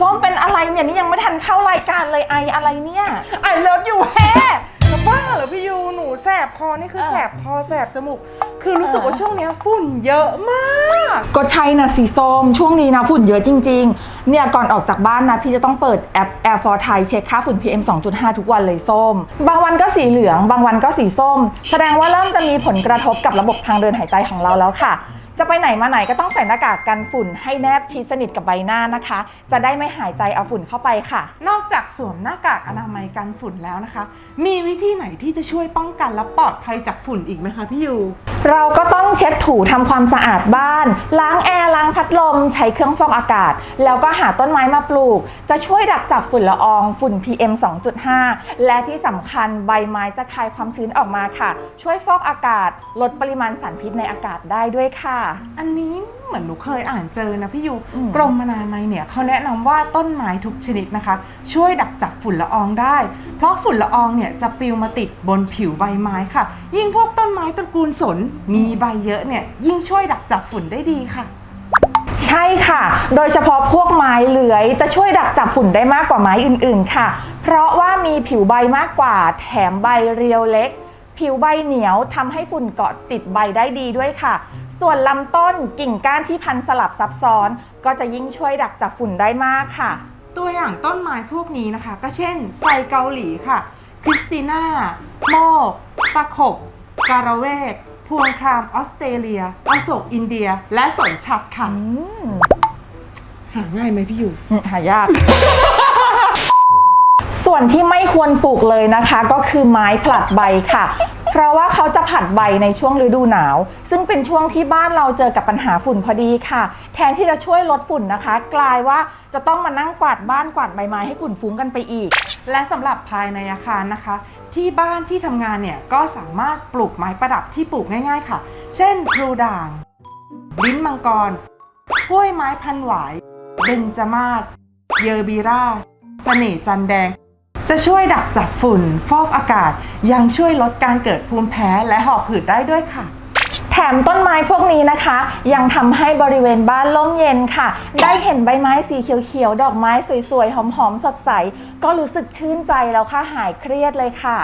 ส้มเป็นอะไรเนี่ยนี่ยังไม่ทันเข้ารายการเลยไออะไรเนี่ยไอเลิฟอยู่แฮจะบ้าเหรอพี่ยูหนูแสบคอนี่คือเออแสบคอแสบจมูก คือรู้สึกเออว่าช่วงเนี้ยฝุ่นเยอะมาก ก็ใช่นะสีส้มช่วงนี้นะฝุ่นเยอะจริง ๆ เนี่ยก่อนออกจากบ้านนะ พี่จะต้องเปิดแอป Air for Thai เช็คค่าฝุ่น PM 2.5 ทุกวันเลยส้ม บางวันก็สีเหลือง บางวันก็สีส้ม แสดงว่าเริ่มจะมีผลกระทบกับระบบทางเดินหายใจของเราแล้วค่ะ จะไปไหนมาไหนก็ต้องใส่หน้ากากกันฝุ่นให้แนบชิดสนิทกับใบหน้านะคะ จะได้ไม่หายใจเอาฝุ่นเข้าไปค่ะ นอกจากสวมหน้ากากอนามัยกันฝุ่นแล้วนะคะ มีวิธีไหนที่จะช่วยป้องกันและปลอดภัยจากฝุ่นอีกไหมคะพี่ยู เราก็ต้องเช็ดถูทำความสะอาดบ้าน ล้างแอร์ล้างพัดลม ใช้เครื่องฟอกอากาศ แล้วก็หาต้นไม้มาปลูก จะช่วยดักจับฝุ่นละอองฝุ่น PM 2.5 และที่สำคัญใบไม้จะคายความชื้นออกมาค่ะ ช่วยฟอกอากาศ ลดปริมาณสารพิษในอากาศได้ด้วยค่ะ อันนี้เหมือนหนูเคยอ่านเจอนะพี่ยูอืมกรมอนามัยเนี่ยเขาแนะนำว่าต้นไม้ทุกชนิดนะคะ ช่วยดักจับฝุ่นละอองได้เพ ราะฝุ่นละอองเนี่ยจะปลิวมาติดบนผิวใบไม้ค่ะ ยิ่งพวกต้นไม้ตระกูลสนมีใบเยอะเนี่ยยิ่งช่วยดักจับฝุ่นได้ดีค่ะ ใช่ค่ะ โดยเฉพาะพวกไม้เลื้อยจะช่วยดักจับฝุ่นได้มากกว่าไม้อื่นๆค่ะ เพราะว่ามีผิวใบมากกว่า แถมใบเรียวเล็ก ผิวใบเหนียวทำให้ฝุ่นเกาะติดใบได้ดีด้วยค่ะส่วนลำต้นกิ่งก้านที่พันสลับซับซ้อน ก็จะยิ่งช่วยดักจับฝุ่นได้มากค่ะ ตัวอย่างต้นไม้พวกนี้นะคะ ก็เช่นไซเกาหลีค่ะคริสติน่าโมกตะขบ การะเวก พวงครามออสเตรเลียอโศกอินเดีย และสนชัดค่ะอืมหาง่ายไหมพี่อยู่ หายาก ส่วนที่ไม่ควรปลูกเลยนะคะ ก็คือไม้ผลัดใบค่ะ เพราะว่าเขาจะผัดใบในช่วงฤดูหนาว ซึ่งเป็นช่วงที่บ้านเราเจอกับปัญหาฝุ่นพอดีค่ะ แทนที่จะช่วยลดฝุ่นนะคะ กลายว่าจะต้องมานั่งกวาดบ้านกวาดใบไม้ให้ฝุ่นฟุ้งกันไปอีก และสำหรับภายในอาคารนะคะ ที่บ้านที่ทำงานเนี่ยก็สามารถปลูกไม้ประดับที่ปลูกง่าย ๆ ค่ะ เช่นพลูด่างลิ้นมังกรกล้วยไม้พันหวายเบญจมาศเยอร์บีราสเสน่จันแดง จะช่วยดักจับฝุ่น ฟอกอากาศ ยังช่วยลดการเกิดภูมิแพ้และหอบหืดได้ด้วยค่ะ แถมต้นไม้พวกนี้นะคะ ยังทำให้บริเวณบ้านร่มเย็นค่ะ ได้เห็นใบไม้สีเขียวๆ ดอกไม้สวยๆ หอมๆ สดใส ก็รู้สึกชื่นใจแล้วค่ะ หายเครียดเลยค่ะ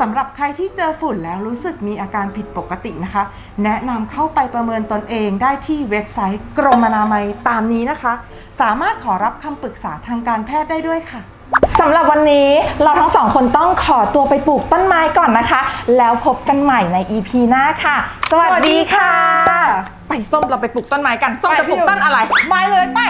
สำหรับใครที่เจอฝุ่นแล้วรู้สึกมีอาการผิดปกตินะคะ แนะนำเข้าไปประเมินตนเองได้ที่เว็บไซต์กรมอนามัยตามนี้นะคะ สามารถขอรับคำปรึกษาทางการแพทย์ได้ด้วยค่ะ สำหรับวันนี้เราทั้งสองคนต้องขอตัวไปปลูกต้นไม้ก่อนนะคะ แล้วพบกันใหม่ใน EP หน้าค่ะ สวัสดีค่ะ ไปส้มเราไปปลูกต้นไม้กัน ส้มจะปลูกต้นอะไร ไม้เลยไป